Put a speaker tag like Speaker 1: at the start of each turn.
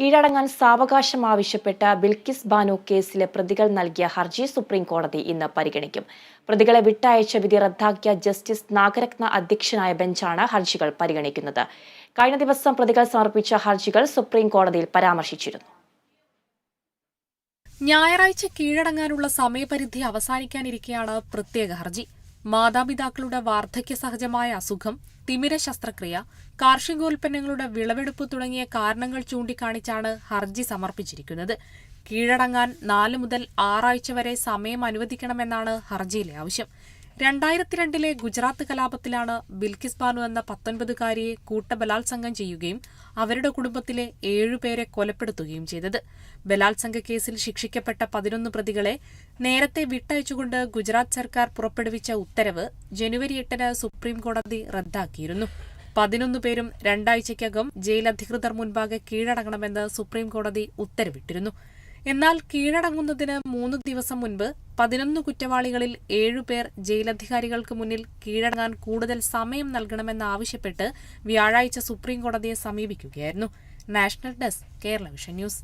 Speaker 1: കീഴടങ്ങാൻ സാവകാശം ആവശ്യപ്പെട്ട ബിൽക്കിസ് ബാനു കേസിലെ പ്രതികൾ നൽകിയ ഹർജി സുപ്രീം കോടതി ഇന്ന് പരിഗണിക്കും പ്രതികളെ വിട്ടയച്ച വിധി റദ്ദാക്കിയ ജസ്റ്റിസ് നാഗരത്ന അധ്യക്ഷനായ ബെഞ്ചാണ് ഹർജികൾ പരിഗണിക്കുന്നത് കഴിഞ്ഞ ദിവസം പ്രതികൾ സമർപ്പിച്ച ഹർജികൾ സുപ്രീം കോടതിയിൽ പരാമർശിച്ചിരുന്നു
Speaker 2: ഞായറാഴ്ച കീഴടങ്ങാനുള്ള സമയപരിധി അവസാനിക്കാനിരിക്കെയാണ് പ്രത്യേക ഹർജി മാതാപിതാക്കളുടെ വാർദ്ധക്യ സഹജമായ അസുഖം തിമിര ശസ്ത്രക്രിയ കാർഷികോൽപ്പന്നങ്ങളുടെ വിളവെടുപ്പ് തുടങ്ങിയ കാരണങ്ങൾ ചൂണ്ടിക്കാണിച്ചാണ് ഹർജി സമർപ്പിച്ചിരിക്കുന്നത് കീഴടങ്ങാൻ നാല് മുതൽ ആറാഴ്ച വരെ സമയം അനുവദിക്കണമെന്നാണ് ഹർജിയിലെ ആവശ്യം രണ്ടായിരത്തി രണ്ടിലെ ഗുജറാത്ത് കലാപത്തിലാണ് ബിൽക്കിസ് ബാനു എന്ന പത്തൊൻപതുകാരിയെ കൂട്ടബലാത്സംഗം ചെയ്യുകയും അവരുടെ കുടുംബത്തിലെ ഏഴുപേരെ കൊലപ്പെടുത്തുകയും ചെയ്തത് ബലാത്സംഗ കേസിൽ ശിക്ഷിക്കപ്പെട്ട പതിനൊന്ന് പ്രതികളെ നേരത്തെ വിട്ടയച്ചുകൊണ്ട് ഗുജറാത്ത് സർക്കാർ പുറപ്പെടുവിച്ച ഉത്തരവ് ജനുവരി എട്ടിന് സുപ്രീംകോടതി റദ്ദാക്കിയിരുന്നു പതിനൊന്ന് പേരും രണ്ടാഴ്ചയ്ക്കകം ജയിലധികൃതർ മുൻപാകെ കീഴടങ്ങണമെന്ന് സുപ്രീംകോടതി ഉത്തരവിട്ടിരുന്നു എന്നാൽ കീഴടങ്ങുന്നതിന് മൂന്ന് ദിവസം മുൻപ് പതിനൊന്ന് കുറ്റവാളികളിൽ ഏഴുപേർ ജയിലധികാരികൾക്ക് മുന്നിൽ കീഴടങ്ങാൻ കൂടുതൽ സമയം നൽകണമെന്നാവശ്യപ്പെട്ട് വ്യാഴാഴ്ച സുപ്രീംകോടതിയെ സമീപിക്കുകയായിരുന്നു national desk Kerala vision news